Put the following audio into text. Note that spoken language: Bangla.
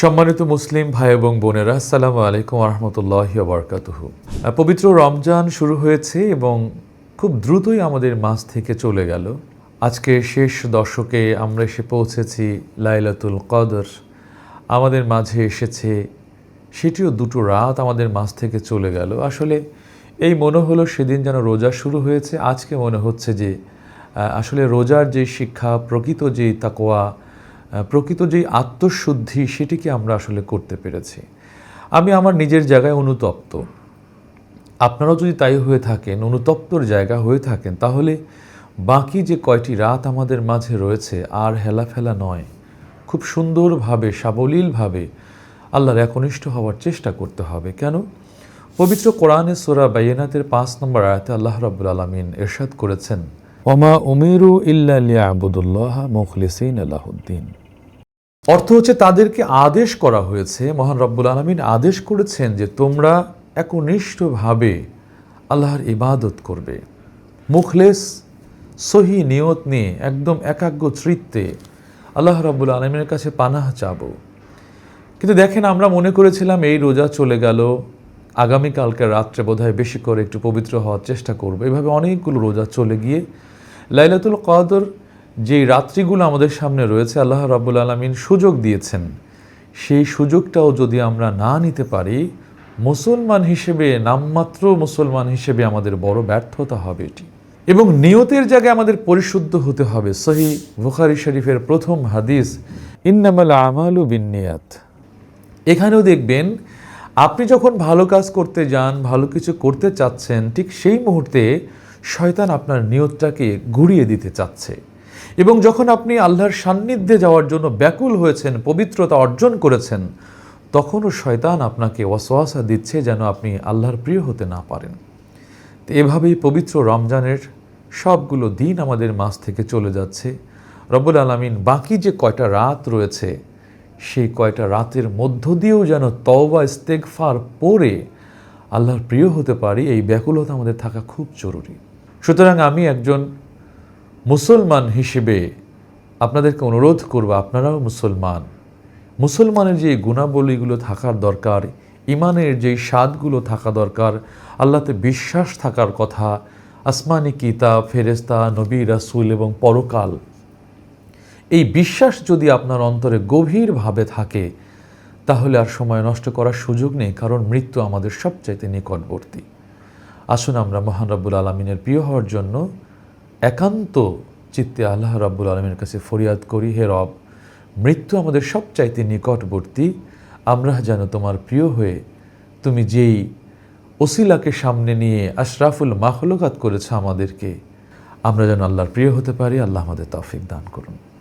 সম্মানিত মুসলিম ভাই এবং বোনেরা, আসসালামু আলাইকুম রহমতুল্লাহ বরকাতুহ। পবিত্র রমজান শুরু হয়েছে এবং খুব দ্রুতই আমাদের মাঝ থেকে চলে গেল। আজকে শেষ দশকে আমরা এসে পৌঁছেছি লাইলাতুল কদর। আমাদের মাঝে এসেছে, সেটিও দুটো রাত আমাদের মাঝ থেকে চলে গেল। আসলে এই মনে হলো সেদিন যেন রোজা শুরু হয়েছে। আজকে মনে হচ্ছে যে আসলে রোজার যে শিক্ষা, প্রকৃত যে তাকোয়া প্রকৃত যেই আত্মশুদ্ধি সেটিকে আমরা আসলে করতে পেরেছি। আমি আমার নিজের জায়গায় অনুতপ্ত। আপনারাও যদি তাই হয়ে থাকেন, অনুতপ্তর জায়গা হয়ে থাকেন, তাহলে বাকি যে কয়টি রাত আমাদের মাঝে রয়েছে আর হেলাফেলা নয়। খুব সুন্দরভাবে, সাবলীলভাবে আল্লাহর একনিষ্ঠ হওয়ার চেষ্টা করতে হবে। কেন? পবিত্র কোরআনে সোরা বাইনাতের পাঁচ নম্বর আয়াতে আল্লাহ রাব্বুল আলমিন এরশাদ করেছেন, ওমা উমিরু ইল্লা লিয়াবুদুল্লাহ মুখলিসিন আলাহুদ্দিন অর্থ হচ্ছে তাদেরকে আদেশ করা হয়েছে, মহান রব্বুল আলমিন আদেশ করেছেন যে তোমরা একনিষ্ঠভাবে আল্লাহর ইবাদত করবে। মুখলেস, সহি নিয়ত নিয়ে, একদম একাগ্র চিত্তে আল্লাহ রব্বুল আলমিনের কাছে পানাহ চাবো। কিন্তু দেখেন আমরা মনে করেছিলাম এই রোজা চলে গেল, আগামীকালকে রাত্রে বোধহয় বেশি করে একটু পবিত্র হওয়ার চেষ্টা করব। এভাবে অনেকগুলো রোজা চলে গিয়ে লাইলাতুল কদর যেই রাত্রিগুলো আমাদের সামনে রয়েছে, আল্লাহ রাব্বুল আলমিন সুযোগ দিয়েছেন। সেই সুযোগটাও যদি আমরা না নিতে পারি, মুসলমান হিসেবে, নামমাত্র মুসলমান হিসেবে আমাদের বড় ব্যর্থতা হবে এটি। এবং নিয়তের জায়গায় আমাদের পরিশুদ্ধ হতে হবে। সহি বুখারি শরীফের প্রথম হাদিস, ইন্নামাল আমালু বিন্নিয়াত। এখানেও দেখবেন, আপনি যখন ভালো কাজ করতে যান, ভালো কিছু করতে চাচ্ছেন, ঠিক সেই মুহূর্তে শয়তান আপনার নিয়তটাকে ঘুরিয়ে দিতে চাচ্ছে। এবং যখন আপনি আল্লাহর সান্নিধ্যে যাওয়ার জন্য ব্যাকুল হয়েছেন, পবিত্রতা অর্জন করেছেন, তখনও শয়তান আপনাকে ওয়াসওয়াসা দিচ্ছে যেন আপনি আল্লাহর প্রিয় হতে না পারেন। এভাবেই পবিত্র রমজানের সবগুলো দিন আমাদের মাছ থেকে চলে যাচ্ছে। রব্বুল আলমিন বাকি যে কয়টা রাত রয়েছে, সেই কয়টা রাতের মধ্য দিয়েও যেন তওবা, ইস্তেগফার পরে আল্লাহর প্রিয় হতে পারি, এই ব্যাকুলতা আমাদের থাকা খুব জরুরি। সুতরাং আমি একজন মুসলমান হিসেবে আপনাদেরকে অনুরোধ করব, আপনারাও মুসলমান। মুসলমানের যে গুণাবলীগুলো থাকার দরকার, ইমানের যেই স্বাদগুলো থাকা দরকার, আল্লাহতে বিশ্বাস থাকার কথা, আসমানি কিতাব ফেরেস্তা নবী, রাসুল এবং পরকাল, এই বিশ্বাস যদি আপনার অন্তরে গভীরভাবে থাকে, তাহলে আর সময় নষ্ট করার সুযোগ নেই, কারণ মৃত্যু আমাদের সবচাইতে নিকটবর্তী। আসুন আমরা মহান রব্বুল আলমিনের প্রিয় হওয়ার জন্য একান্ত চিত্তে আল্লাহ রব্বুল আলমের কাছে ফরিয়াদ করি, হে রব, মৃত্যু আমাদের সবচাইতে নিকটবর্তী। আমরা যেন তোমার প্রিয় হয়ে তুমি যেই ওসিলাকে সামনে নিয়ে আশরাফুল মাহলকাত করেছ আমাদেরকে, আমরা যেন আল্লাহর প্রিয় হতে পারি। আল্লাহ আমাদের তৌফিক দান করুন।